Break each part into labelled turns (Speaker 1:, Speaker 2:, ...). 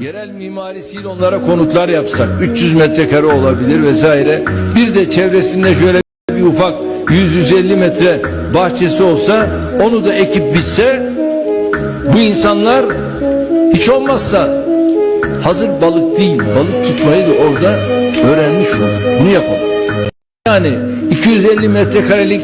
Speaker 1: Yerel mimarisiyle onlara konutlar yapsak 300 metrekare olabilir vesaire. Bir de çevresinde şöyle bir ufak 100-150 metre bahçesi olsa onu da ekip bitse bu insanlar hiç olmazsa hazır balık değil balık tutmayı da orada öğrenmiş olur. Bunu yapalım. Yani 250 metrekarelik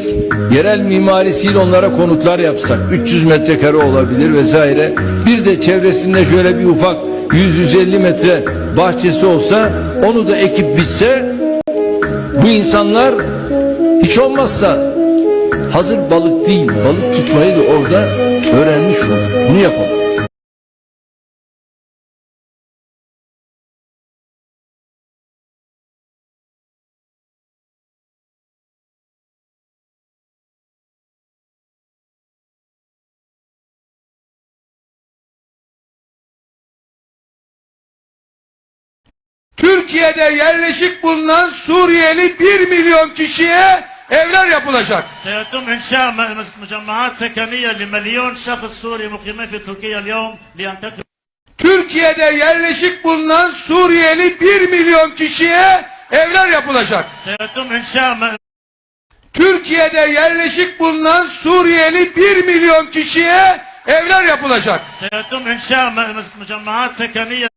Speaker 1: yerel mimarisiyle onlara konutlar yapsak 300 metrekare olabilir vesaire. Bir de çevresinde şöyle bir ufak 100-150 metre bahçesi olsa onu da ekip bitse bu insanlar hiç olmazsa hazır balık değil balık tutmayı da orada öğrenmiş olur. Bunu yapalım.
Speaker 2: Türkiye'de yerleşik bulunan Suriyeli 1 milyon kişiye evler yapılacak.
Speaker 3: سيتم إنشاء م- مجمعات سكنية لمليون شخص سوري مقيمين في تركيا اليوم لأن تكون
Speaker 2: Türkiye'de yerleşik bulunan Suriyeli 1 milyon kişiye evler yapılacak.
Speaker 3: سيتم إنشاء م-
Speaker 2: Türkiye'de yerleşik bulunan Suriyeli 1 milyon kişiye evler yapılacak.
Speaker 3: سيتم إنشاء م- مجمعات سكنية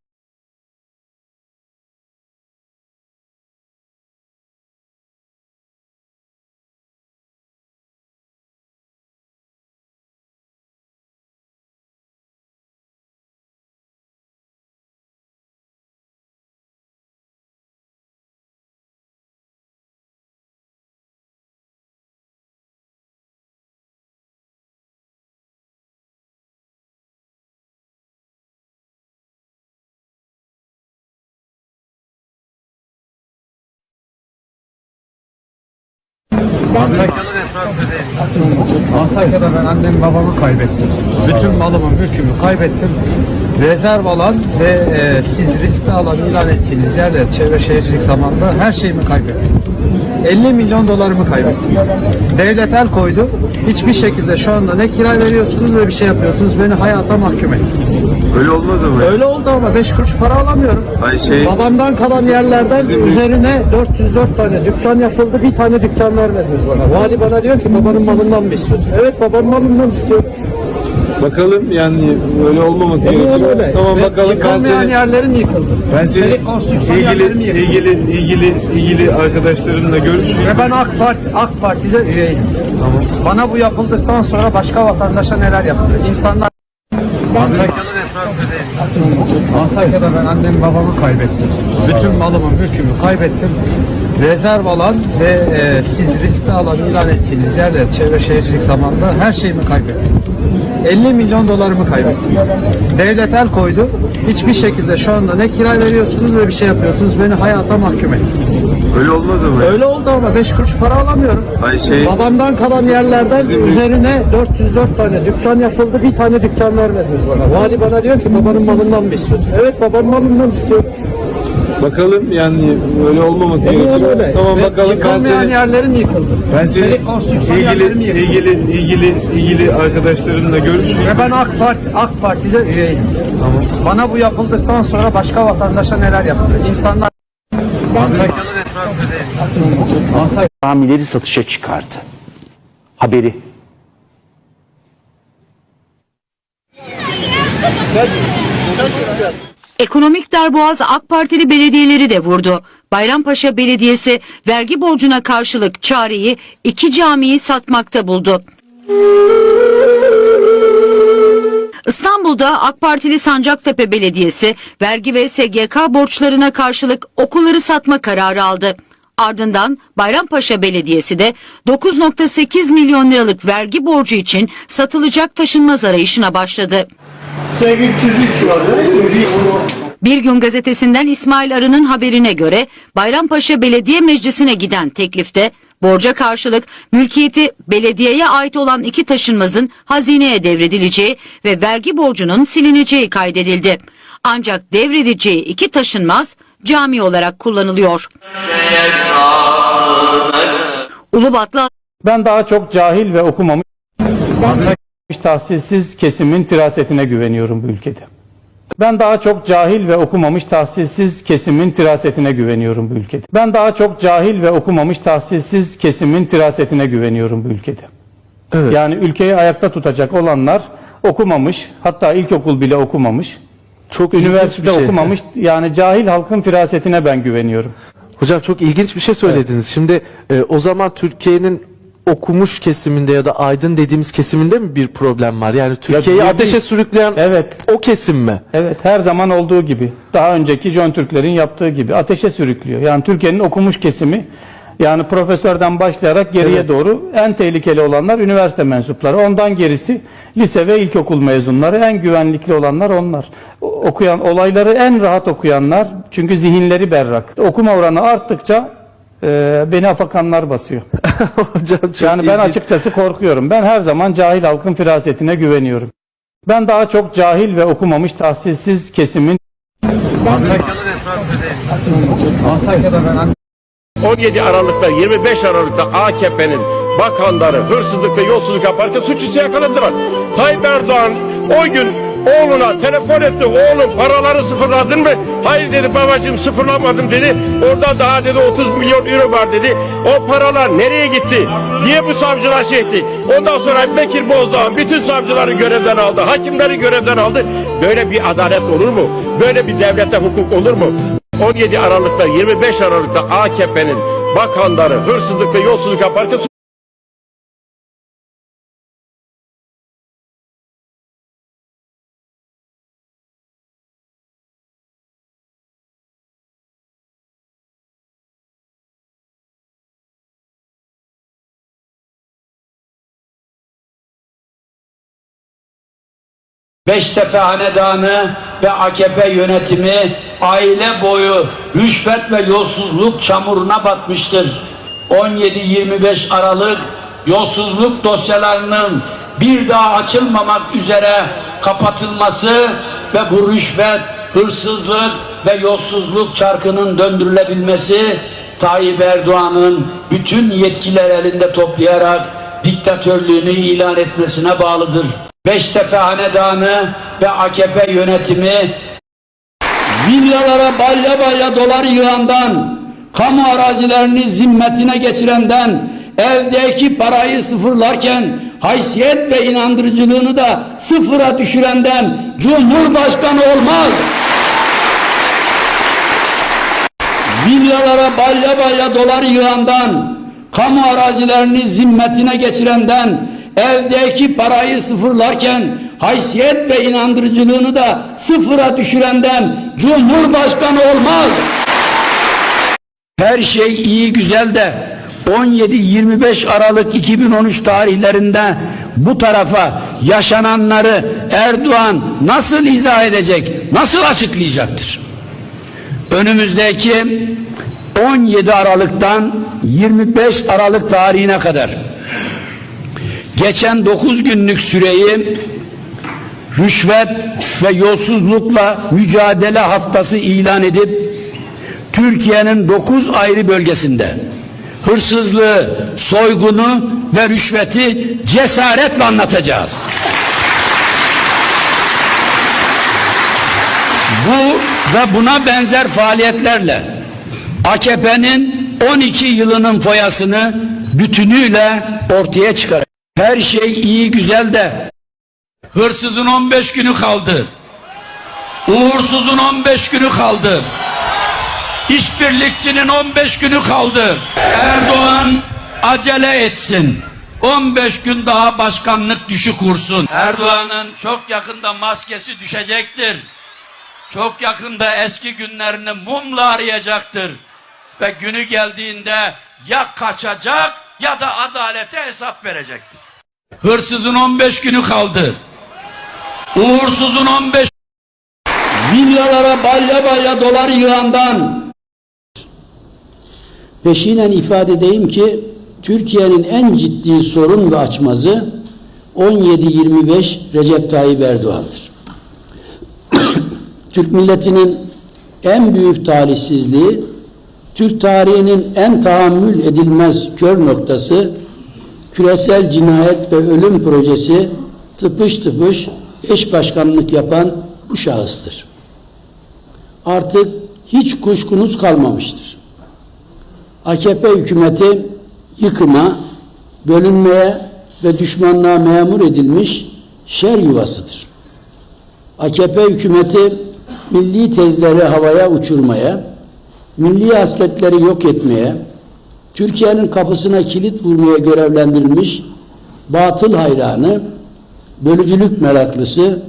Speaker 4: Antakya'da ben annem babamı kaybettim. Bütün malımı, mülkümü kaybettim. Rezerv alan ve e, siz riskli alan ilan ettiğiniz yerler çevre şehircilik zamanında her şeyimi kaybettim. 50 milyon dolarımı kaybettim. Devlet el koydu. Hiçbir şekilde şu anda ne kira veriyorsunuz ne bir şey yapıyorsunuz. Beni hayata mahkum ettiniz.
Speaker 5: Öyle olmaz ama.
Speaker 4: Öyle oldu ama 5 kuruş para alamıyorum.
Speaker 5: Ay şey-
Speaker 4: Babamdan kalan yerlerden üzerine 404 tane dükkan yapıldı. Bir tane dükkan vermediniz bana. Vali bana diyor ki babanın malından mı istiyorsun? Evet babanın malından istiyorum.
Speaker 5: Bakalım yani öyle olmaması
Speaker 4: Emin
Speaker 5: gerekiyor.
Speaker 4: öyle.
Speaker 5: Tamam
Speaker 4: Ve
Speaker 5: bakalım ben
Speaker 4: Yıkılmayan
Speaker 5: seni
Speaker 4: yerlerin yıkıldı.
Speaker 5: ben seni
Speaker 4: Çelik konstrüksiyon
Speaker 5: ilgili
Speaker 4: yıkıldı.
Speaker 5: ilgili ilgili ilgili arkadaşlarımla görüşeyim.
Speaker 4: Ve ben AK Parti AK Parti'de üyeyim. Tamam. Bana bu yapıldıktan sonra başka vatandaşa neler yapılıyor? İnsanlar Antakya'da Antakya'da ben annem babamı kaybettim. Bütün malımı, mülkümü kaybettim. Rezerv alan ve e, siz riskli alan ilan ettiğiniz yerler çevre şehircilik zamanında her şeyimi kaybettim. 50 milyon dolarımı kaybettim. Devlet el koydu. Hiçbir şekilde şu anda ne kira veriyorsunuz ne bir şey yapıyorsunuz. Beni hayata mahkum ettiniz.
Speaker 5: Öyle olmaz ama.
Speaker 4: Öyle oldu ama 5 kuruş para alamıyorum.
Speaker 5: Ay şey-
Speaker 4: Babamdan kalan yerlerden üzerine 404 tane dükkan yapıldı. Bir tane dükkan vermediniz bana. Vali bana diyor ki babanın malından mı istiyorsun? Evet babanın malından istiyorum.
Speaker 5: Bakalım yani öyle olmaması
Speaker 4: Emin
Speaker 5: gerekiyor.
Speaker 4: öyle.
Speaker 5: Tamam
Speaker 4: Ve
Speaker 5: bakalım ben
Speaker 4: Yıkılmayan
Speaker 5: seni
Speaker 4: yerlerin yıkıldı.
Speaker 5: ben seni
Speaker 4: Çelik konstrüksiyon yerlerin
Speaker 5: ilgili
Speaker 4: yıkıldı.
Speaker 5: ilgili ilgili ilgili arkadaşlarımla görüşeyim.
Speaker 4: Ve ben AK Parti AK Parti'de üyeyim. Tamam. Bana bu yapıldıktan sonra başka vatandaşa neler yapılıyor? İnsanlar
Speaker 6: camileri satışa çıkardı. Haberi.
Speaker 7: Ekonomik darboğaz AK Partili belediyeleri de vurdu. Bayrampaşa Belediyesi vergi borcuna karşılık çareyi iki camiyi satmakta buldu. İstanbul'da AK Partili Sancaktepe Belediyesi vergi ve SGK borçlarına karşılık okulları satma kararı aldı. Ardından Bayrampaşa Belediyesi de 9.8 milyon liralık vergi borcu için satılacak taşınmaz arayışına başladı. Bir gün gazetesinden İsmail Arı'nın haberine göre Bayrampaşa Belediye Meclisi'ne giden teklifte borca karşılık mülkiyeti belediyeye ait olan iki taşınmazın hazineye devredileceği ve vergi borcunun silineceği kaydedildi. Ancak devredeceği iki taşınmaz cami olarak kullanılıyor. Ulubatlı
Speaker 8: Ben daha çok cahil ve okumamış tahsilsiz kesimin firasetine güveniyorum bu ülkede. Ben daha çok cahil ve okumamış tahsilsiz kesimin firasetine güveniyorum bu ülkede. Ben daha çok cahil ve okumamış tahsilsiz kesimin firasetine güveniyorum bu ülkede.
Speaker 9: Evet.
Speaker 8: Yani ülkeyi ayakta tutacak olanlar okumamış, hatta ilkokul bile okumamış,
Speaker 9: Çok
Speaker 8: üniversite
Speaker 9: şey.
Speaker 8: okumamış. Yani cahil halkın firasetine ben güveniyorum.
Speaker 9: Hocam çok ilginç bir şey söylediniz. Şimdi e, o zaman Türkiye'nin okumuş kesiminde ya da aydın dediğimiz kesiminde mi bir problem var? Yani Türkiye'yi
Speaker 8: bir-
Speaker 9: ateşe sürükleyen
Speaker 8: Evet,
Speaker 9: o kesim mi?
Speaker 8: Evet her zaman olduğu gibi daha önceki John Türklerin yaptığı gibi ateşe sürüklüyor. Yani Türkiye'nin okumuş kesimi yani profesörden başlayarak geriye
Speaker 9: Evet.
Speaker 8: doğru en tehlikeli olanlar üniversite mensupları. Ondan gerisi lise ve ilkokul mezunları. En güvenlikli olanlar onlar. O- Okuyan olayları en rahat okuyanlar çünkü zihinleri berrak. Okuma oranı arttıkça e, beni afakanlar basıyor.
Speaker 9: Hocam çok
Speaker 8: Yani ben
Speaker 9: ilginç.
Speaker 8: açıkçası korkuyorum. Ben her zaman cahil halkın firasetine güveniyorum. Ben daha çok cahil ve okumamış tahsilsiz kesimin
Speaker 4: Antakya'da ben annem
Speaker 10: 17 Aralık'ta 25 Aralık'ta AKP'nin bakanları hırsızlık ve yolsuzluk yaparken suçüstü yakaladılar. Tayyip Erdoğan o gün oğluna telefon etti. Oğlum paraları sıfırladın mı? Hayır dedi babacığım sıfırlamadım dedi. Orada daha dedi 30 milyon euro var dedi. O paralar nereye gitti? Niye bu savcılar şey etti? Ondan sonra Bekir Bozdağ bütün savcıları görevden aldı. Hakimleri görevden aldı. Böyle bir adalet olur mu? Böyle bir devlete hukuk olur mu? 17 Aralık'ta 25 Aralık'ta AKP'nin bakanları hırsızlık ve yolsuzluk yaparken
Speaker 11: Beştepe Hanedanı ve AKP yönetimi aile boyu rüşvet ve yolsuzluk çamuruna batmıştır. 17-25 Aralık yolsuzluk dosyalarının bir daha açılmamak üzere kapatılması ve bu rüşvet, hırsızlık ve yolsuzluk çarkının döndürülebilmesi Tayyip Erdoğan'ın bütün yetkiler elinde toplayarak diktatörlüğünü ilan etmesine bağlıdır. Beştepe Hanedanı ve AKP yönetimi villalara balya balya dolar yığandan, kamu arazilerini zimmetine geçirenden, evdeki parayı sıfırlarken haysiyet ve inandırıcılığını da sıfıra düşürenden Cumhurbaşkanı olmaz. Villalara balya balya dolar yığandan, kamu arazilerini zimmetine geçirenden, evdeki parayı sıfırlarken haysiyet ve inandırıcılığını da sıfıra düşürenden Cumhurbaşkanı olmaz. Her şey iyi güzel de 17-25 Aralık 2013 tarihlerinde bu tarafa yaşananları Erdoğan nasıl izah edecek, nasıl açıklayacaktır? Önümüzdeki 17 Aralık'tan 25 Aralık tarihine kadar geçen 9 günlük süreyi rüşvet ve yolsuzlukla mücadele haftası ilan edip Türkiye'nin 9 ayrı bölgesinde hırsızlığı, soygunu ve rüşveti cesaretle anlatacağız. Bu ve buna benzer faaliyetlerle AKP'nin 12 yılının foyasını bütünüyle ortaya çıkar. Her şey iyi güzel de hırsızın 15 günü kaldı. Uğursuzun 15 günü kaldı. İşbirlikçinin 15 günü kaldı. Erdoğan acele etsin. 15 gün daha başkanlık düşük kursun. Erdoğan'ın çok yakında maskesi düşecektir. Çok yakında eski günlerini mumla arayacaktır. Ve günü geldiğinde ya kaçacak ya da adalete hesap verecektir. Hırsızın 15 günü kaldı. Uğursuzun 15 Villalara balya balya dolar yığandan
Speaker 12: Peşinen ifade edeyim ki Türkiye'nin en ciddi sorun ve açmazı 17-25 Recep Tayyip Erdoğan'dır. Türk milletinin en büyük talihsizliği, Türk tarihinin en tahammül edilmez kör noktası, küresel cinayet ve ölüm projesi tıpış tıpış eş başkanlık yapan bu şahıstır.
Speaker 11: artık hiç kuşkunuz kalmamıştır. AKP hükümeti yıkıma, bölünmeye ve düşmanlığa memur edilmiş şer yuvasıdır. AKP hükümeti milli tezleri havaya uçurmaya, milli hasletleri yok etmeye, Türkiye'nin kapısına kilit vurmaya görevlendirilmiş batıl hayranı, bölücülük meraklısı,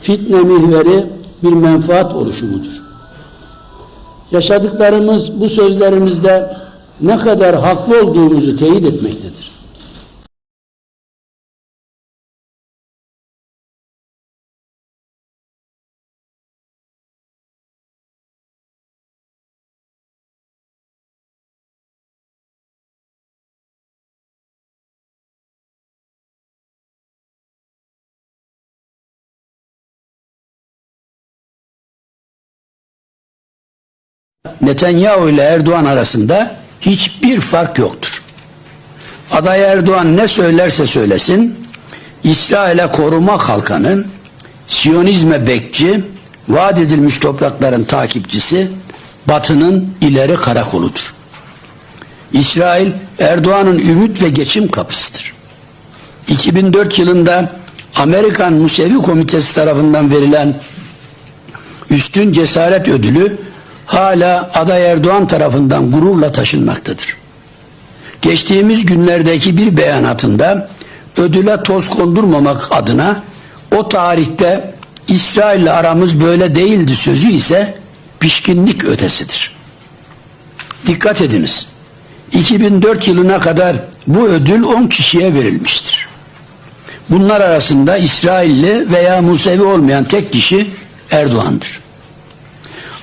Speaker 11: fitne mihveri bir menfaat oluşumudur. Yaşadıklarımız bu sözlerimizde ne kadar haklı olduğumuzu teyit etmektedir. Netanyahu ile Erdoğan arasında hiçbir fark yoktur. Aday Erdoğan ne söylerse söylesin, İsrail'e koruma kalkanı, Siyonizme bekçi, vaat edilmiş toprakların takipçisi, Batı'nın ileri karakoludur. İsrail, Erdoğan'ın ümit ve geçim kapısıdır. 2004 yılında Amerikan Musevi Komitesi tarafından verilen üstün cesaret ödülü hala aday Erdoğan tarafından gururla taşınmaktadır. Geçtiğimiz günlerdeki bir beyanatında ödüle toz kondurmamak adına o tarihte İsrail'le aramız böyle değildi sözü ise pişkinlik ötesidir. Dikkat ediniz. 2004 yılına kadar bu ödül 10 kişiye verilmiştir. Bunlar arasında İsrailli veya Musevi olmayan tek kişi Erdoğan'dır.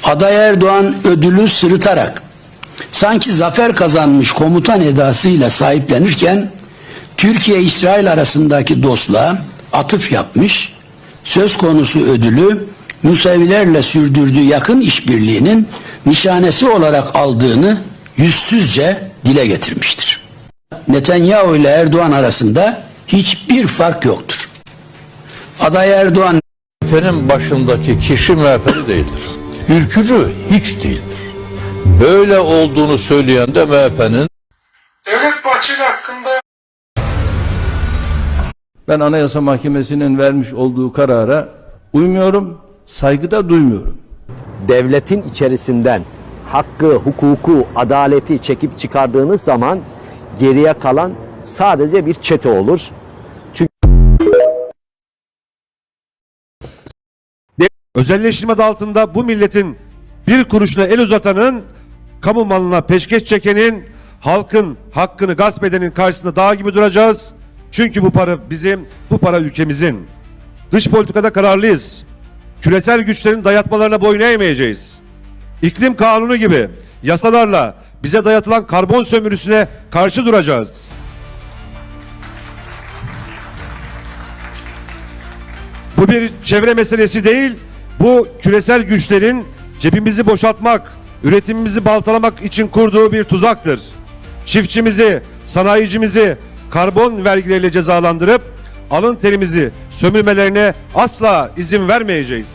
Speaker 11: Aday Erdoğan ödülü sırıtarak sanki zafer kazanmış komutan edasıyla sahiplenirken Türkiye-İsrail arasındaki dostluğa atıf yapmış, söz konusu ödülü Musevilerle sürdürdüğü yakın işbirliğinin nişanesi olarak aldığını yüzsüzce dile getirmiştir. Netanyahu ile Erdoğan arasında hiçbir fark yoktur. Aday Erdoğan
Speaker 1: MHP'nin başındaki kişi MHP'li değildir. Ülkücü hiç değildir. Böyle olduğunu söyleyen de MHP'nin
Speaker 2: Devlet Bahçeli hakkında
Speaker 1: ben Anayasa Mahkemesi'nin vermiş olduğu karara uymuyorum, saygıda duymuyorum.
Speaker 6: Devletin içerisinden hakkı, hukuku, adaleti çekip çıkardığınız zaman geriye kalan sadece bir çete olur.
Speaker 13: Özelleştirme adı altında bu milletin bir kuruşuna el uzatanın, kamu malına peşkeş çekenin, halkın hakkını gasp edenin karşısında dağ gibi duracağız. Çünkü bu para bizim, bu para ülkemizin. Dış politikada kararlıyız. Küresel güçlerin dayatmalarına boyun eğmeyeceğiz. İklim kanunu gibi yasalarla bize dayatılan karbon sömürüsüne karşı duracağız. Bu bir çevre meselesi değil, bu küresel güçlerin cebimizi boşaltmak, üretimimizi baltalamak için kurduğu bir tuzaktır. Çiftçimizi, sanayicimizi karbon vergileriyle cezalandırıp alın terimizi sömürmelerine asla izin vermeyeceğiz.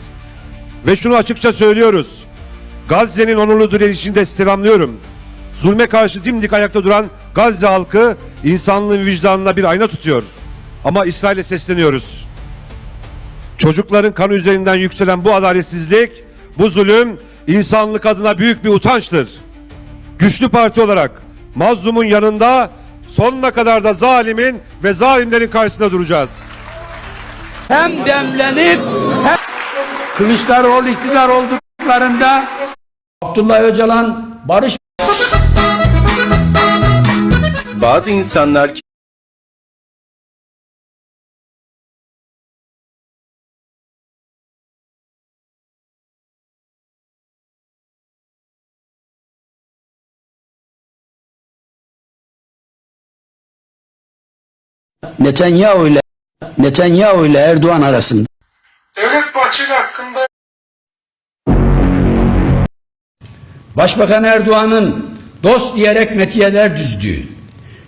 Speaker 13: Ve şunu açıkça söylüyoruz. Gazze'nin onurlu direnişinde selamlıyorum. Zulme karşı dimdik ayakta duran Gazze halkı insanlığın vicdanına bir ayna tutuyor. Ama İsrail'e sesleniyoruz. Çocukların kanı üzerinden yükselen bu adaletsizlik, bu zulüm insanlık adına büyük bir utançtır. Güçlü parti olarak mazlumun yanında sonuna kadar da zalimin ve zalimlerin karşısında duracağız.
Speaker 11: hem demlenip hem Kılıçdaroğlu iktidar olduklarında Abdullah Öcalan barış
Speaker 13: Bazı insanlar
Speaker 11: Netanyahu ile Netanyahu ile Erdoğan arasında
Speaker 2: Devlet Bahçeli hakkında
Speaker 11: Başbakan Erdoğan'ın dost diyerek metiyeler düzdüğü,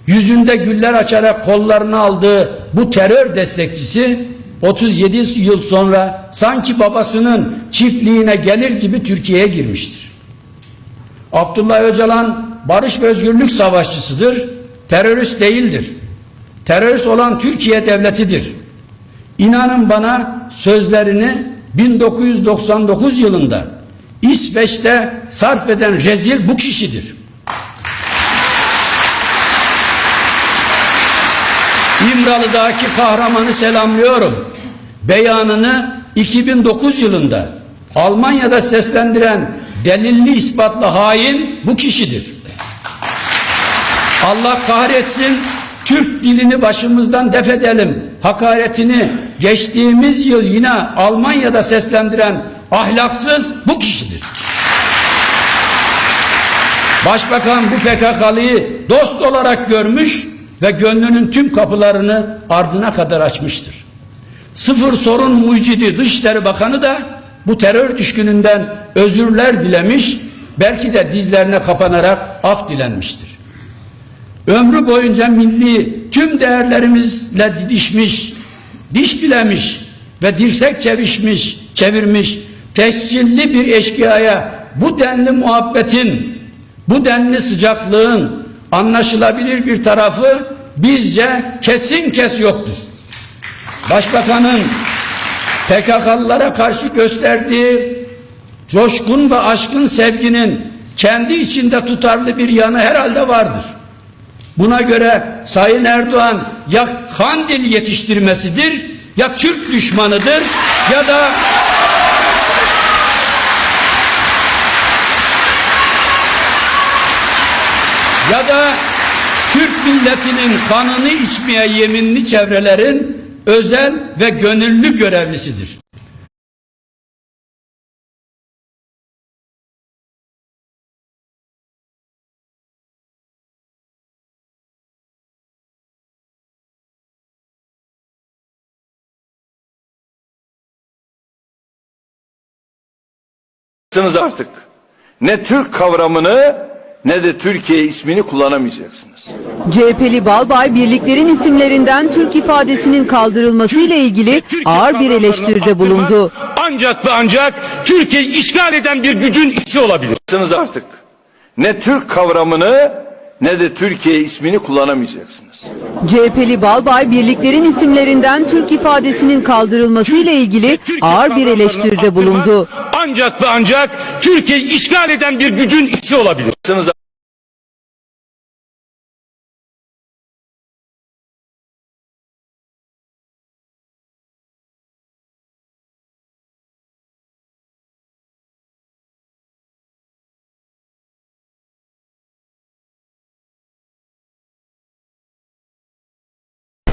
Speaker 11: yüzünde güller açarak kollarına aldığı bu terör destekçisi 37 yıl sonra sanki babasının çiftliğine gelir gibi Türkiye'ye girmiştir. Abdullah Öcalan barış ve özgürlük savaşçısıdır, terörist değildir. Terörist olan Türkiye devletidir. İnanın bana sözlerini 1999 yılında İsveç'te sarf eden rezil bu kişidir. İmralı'daki kahramanı selamlıyorum. Beyanını 2009 yılında Almanya'da seslendiren delilli ispatlı hain bu kişidir. Allah kahretsin Türk dilini başımızdan def edelim. Hakaretini geçtiğimiz yıl yine Almanya'da seslendiren ahlaksız bu kişidir. Başbakan bu PKK'lıyı dost olarak görmüş ve gönlünün tüm kapılarını ardına kadar açmıştır. Sıfır sorun mucidi Dışişleri Bakanı da bu terör düşkününden özürler dilemiş, belki de dizlerine kapanarak af dilenmiştir. Ömrü boyunca milli tüm değerlerimizle didişmiş, diş bilemiş ve dirsek çevirmiş, çevirmiş, tescilli bir eşkıyaya bu denli muhabbetin, bu denli sıcaklığın anlaşılabilir bir tarafı bizce kesin kes yoktur. Başbakanın PKK'lılara karşı gösterdiği coşkun ve aşkın sevginin kendi içinde tutarlı bir yanı herhalde vardır. Buna göre Sayın Erdoğan ya Kandil yetiştirmesidir ya Türk düşmanıdır ya da ya da Türk milletinin kanını içmeye yeminli çevrelerin özel ve gönüllü görevlisidir.
Speaker 1: Artık. Ne Türk kavramını ne de Türkiye ismini kullanamayacaksınız.
Speaker 14: CHP'li Balbay birliklerin isimlerinden Türk ifadesinin kaldırılması ile ilgili ağır bir eleştiride bulundu.
Speaker 15: Ancak ve ancak Türkiye'yi işgal eden bir gücün içi olabilir.
Speaker 1: artık. Ne Türk kavramını ne de Türkiye ismini kullanamayacaksınız.
Speaker 14: CHP'li Balbay birliklerin isimlerinden Türk ifadesinin kaldırılması ile ilgili ağır bir eleştiride bulundu.
Speaker 15: Ancak ve ancak Türkiye'yi işgal eden bir gücün içi olabilir.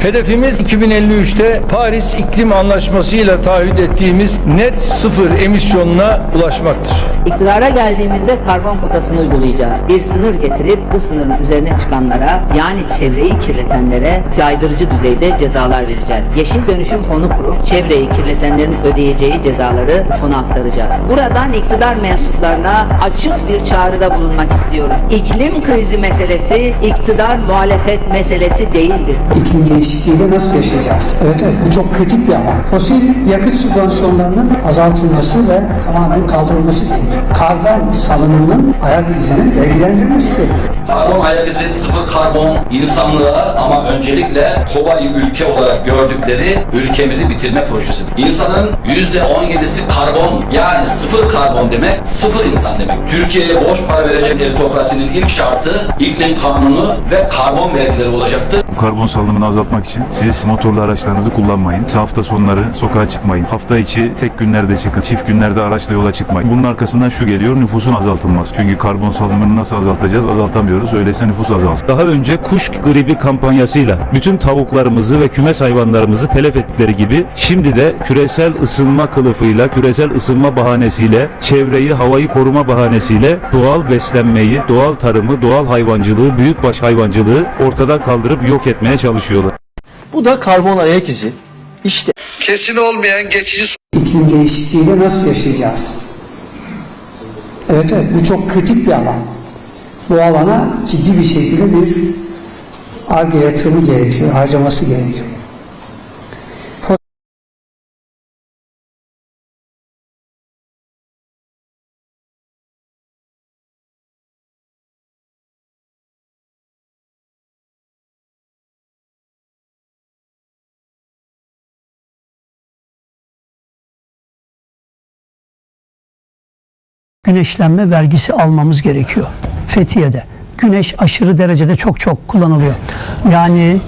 Speaker 1: Hedefimiz 2053'te Paris İklim Anlaşması ile taahhüt ettiğimiz net sıfır emisyonuna ulaşmaktır.
Speaker 14: İktidara geldiğimizde karbon kotasını uygulayacağız. Bir sınır getirip bu sınırın üzerine çıkanlara yani çevreyi kirletenlere caydırıcı düzeyde cezalar vereceğiz. Yeşil dönüşüm fonu kurup çevreyi kirletenlerin ödeyeceği cezaları bu fona aktaracağız. Buradan iktidar mensuplarına açık bir çağrıda bulunmak istiyorum. İklim krizi meselesi iktidar muhalefet meselesi değildir.
Speaker 11: İklim değişikliğiyle nasıl yaşayacağız? Evet evet bu çok kritik bir alan. Fosil yakıt subvansiyonlarının azaltılması ve tamamen kaldırılması gerekiyor. Karbon salınımının ayak izinin vergilendirilmesi gerekiyor.
Speaker 16: Karbon ayak izi sıfır karbon insanlığa ama öncelikle kovayı ülke olarak gördükleri ülkemizi bitirme projesidir. İnsanın yüzde on yedisi karbon yani sıfır karbon demek sıfır insan demek. Türkiye'ye borç para verecek meritokrasinin ilk şartı iklim kanunu ve karbon vergileri olacaktır.
Speaker 17: Karbon salınımını azaltmak için siz motorlu araçlarınızı kullanmayın. Hafta sonları sokağa çıkmayın. Hafta içi tek günlerde çıkın. Çift günlerde araçla yola çıkmayın. Bunun arkasından şu geliyor nüfusun azaltılması. Çünkü karbon salınımını nasıl azaltacağız? Azaltamıyoruz. Öyleyse nüfus azalsın.
Speaker 18: Daha önce kuş gribi kampanyasıyla bütün tavuklarımızı ve kümes hayvanlarımızı telef ettikleri gibi şimdi de küresel ısınma kılıfıyla, küresel ısınma bahanesiyle, çevreyi, havayı koruma bahanesiyle doğal beslenmeyi, doğal tarımı, doğal hayvancılığı, büyükbaş hayvancılığı ortadan kaldırıp yok etmeye çalışıyorlar.
Speaker 19: Bu da karbon ayak izi. İşte
Speaker 20: Kesin olmayan geçici
Speaker 11: İklim değişikliğiyle nasıl yaşayacağız? Evet evet bu çok kritik bir alan. Bu alana ciddi bir şekilde bir ARGE yatırımı gerekiyor, harcaması gerekiyor.
Speaker 21: Güneşlenme vergisi almamız gerekiyor. Fethiye'de güneş aşırı derecede çok çok kullanılıyor. Yani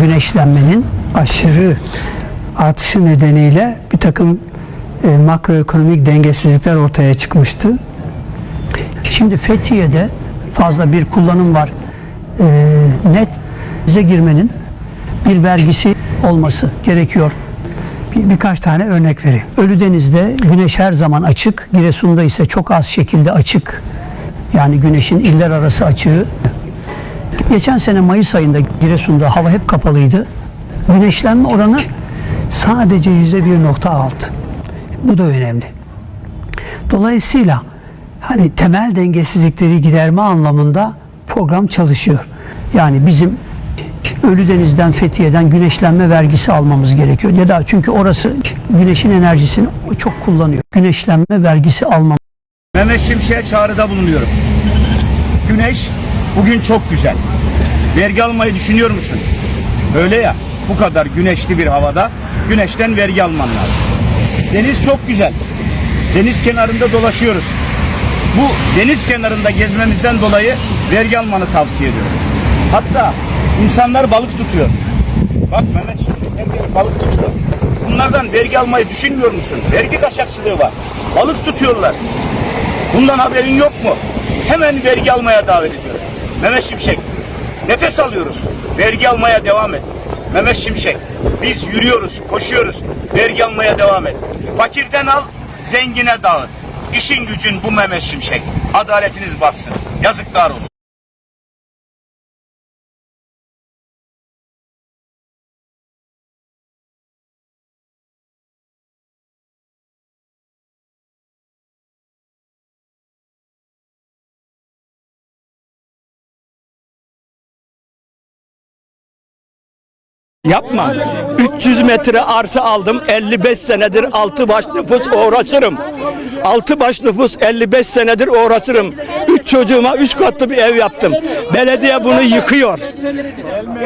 Speaker 21: güneşlenmenin aşırı artışı nedeniyle bir takım e, makroekonomik dengesizlikler ortaya çıkmıştı. Şimdi Fethiye'de fazla bir kullanım var. E, net bize girmenin bir vergisi olması gerekiyor. Bir, birkaç tane örnek vereyim. Ölüdeniz'de güneş her zaman açık. Giresun'da ise çok az şekilde açık. Yani güneşin iller arası açığı. Geçen sene Mayıs ayında Giresun'da hava hep kapalıydı. Güneşlenme oranı sadece yüzde bir nokta altı. Bu da önemli. Dolayısıyla hani temel dengesizlikleri giderme anlamında program çalışıyor. Yani bizim Ölüdeniz'den, Fethiye'den güneşlenme vergisi almamız gerekiyor. Da çünkü orası güneşin enerjisini çok kullanıyor. Güneşlenme vergisi almamız
Speaker 15: Mehmet Şimşek'e çağrıda bulunuyorum. Güneş bugün çok güzel. Vergi almayı düşünüyor musun? Öyle ya bu kadar güneşli bir havada güneşten vergi alman lazım. Deniz çok güzel. Deniz kenarında dolaşıyoruz. Bu deniz kenarında gezmemizden dolayı vergi almanı tavsiye ediyorum. Hatta insanlar balık tutuyor. Bak Mehmet Şimşek balık tutuyor. Bunlardan vergi almayı düşünmüyor musun? Vergi kaçakçılığı var. Balık tutuyorlar. Bundan haberin yok mu? Hemen vergi almaya davet ediyorum. Mehmet Şimşek, nefes alıyoruz. Vergi almaya devam et. Mehmet Şimşek, biz yürüyoruz, koşuyoruz. Vergi almaya devam et. Fakirden al, zengine dağıt. İşin gücün bu Mehmet Şimşek. Adaletiniz batsın. Yazıklar olsun.
Speaker 22: Yapma. 300 metre arsa aldım. 55 senedir altı baş nüfus uğraşırım. Altı baş nüfus 55 senedir uğraşırım. Üç çocuğuma üç katlı bir ev yaptım. Belediye bunu yıkıyor.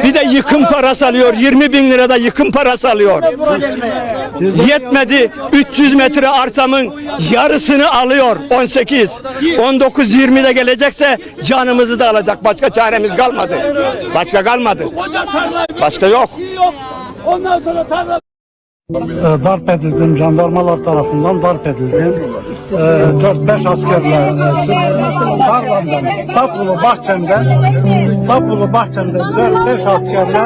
Speaker 22: Bir de yıkım parası alıyor. 20 bin lirada yıkım parası alıyor. Yetmedi. 300 metre arsamın yarısını alıyor. 18. 19 20'de gelecekse canımızı da alacak. Başka çaremiz kalmadı. Başka kalmadı. Başka yok.
Speaker 23: Darp edildim, jandarmalar tarafından darp edildim. 4-5 askerle tarlamdan, tapulu bahçemde, tapulu bahçemde 4-5 askerle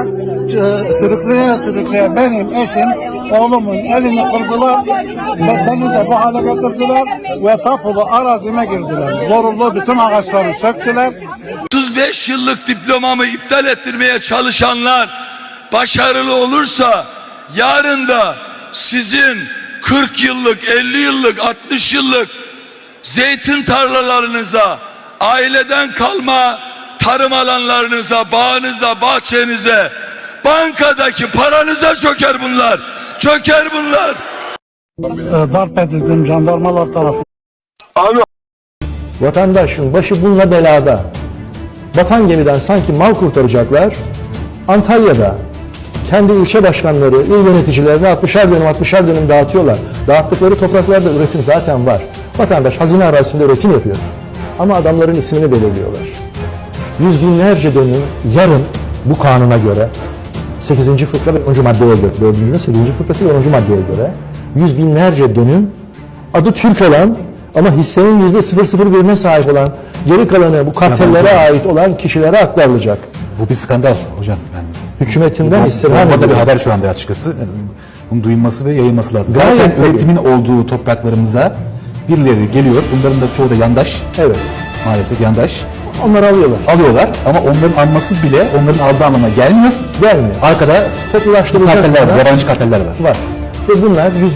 Speaker 23: e, sürükleye sürükleye benim eşim, oğlumun elini kırdılar ve beni de bu hale getirdiler ve tapulu arazime girdiler. Zorunlu bütün ağaçları söktüler.
Speaker 2: 35 yıllık diplomamı iptal ettirmeye çalışanlar başarılı olursa yarın da sizin 40 yıllık, 50 yıllık, 60 yıllık zeytin tarlalarınıza, aileden kalma tarım alanlarınıza, bağınıza, bahçenize, bankadaki paranıza çöker bunlar. Çöker bunlar.
Speaker 23: darp edildim, jandarmalar tarafından.
Speaker 6: Vatandaşın başı bununla belada. Batan gemiden sanki mal kurtaracaklar. Antalya'da kendi ilçe başkanları, il yöneticilerine 60'ar dönüm 60'ar dönüm dağıtıyorlar. Dağıttıkları topraklarda üretim zaten var. Vatandaş hazine arazisinde üretim yapıyor. Ama adamların ismini belirliyorlar. Yüz binlerce dönüm yarın bu kanuna göre 8. fıkra ve 10. maddeye göre, 4. ve 8. fıkrası ve 10. maddeye göre yüz binlerce dönüm adı Türk olan ama hissenin yüzde 001'ine sahip olan geri kalanı bu kartellere ait olan kişilere aktarılacak.
Speaker 24: Bu bir skandal hocam. Yani
Speaker 6: Hükümetinden istirham
Speaker 24: Orada bir
Speaker 6: ediyor.
Speaker 24: haber şu anda açıkçası. Bunun duyulması ve yayılması lazım.
Speaker 6: Gayet
Speaker 24: Zaten
Speaker 6: tabii.
Speaker 24: üretimin olduğu topraklarımıza birileri geliyor. Bunların da çoğu da yandaş.
Speaker 6: Evet.
Speaker 24: Maalesef yandaş.
Speaker 6: Onları alıyorlar.
Speaker 24: Alıyorlar ama onların alması bile onların aldığı anlamına gelmiyor.
Speaker 6: Gelmiyor.
Speaker 24: Arkada
Speaker 6: Toplulaştırılacak
Speaker 24: karteller var,
Speaker 6: kadar
Speaker 24: yabancı karteller var.
Speaker 6: var. Ve bunlar yüz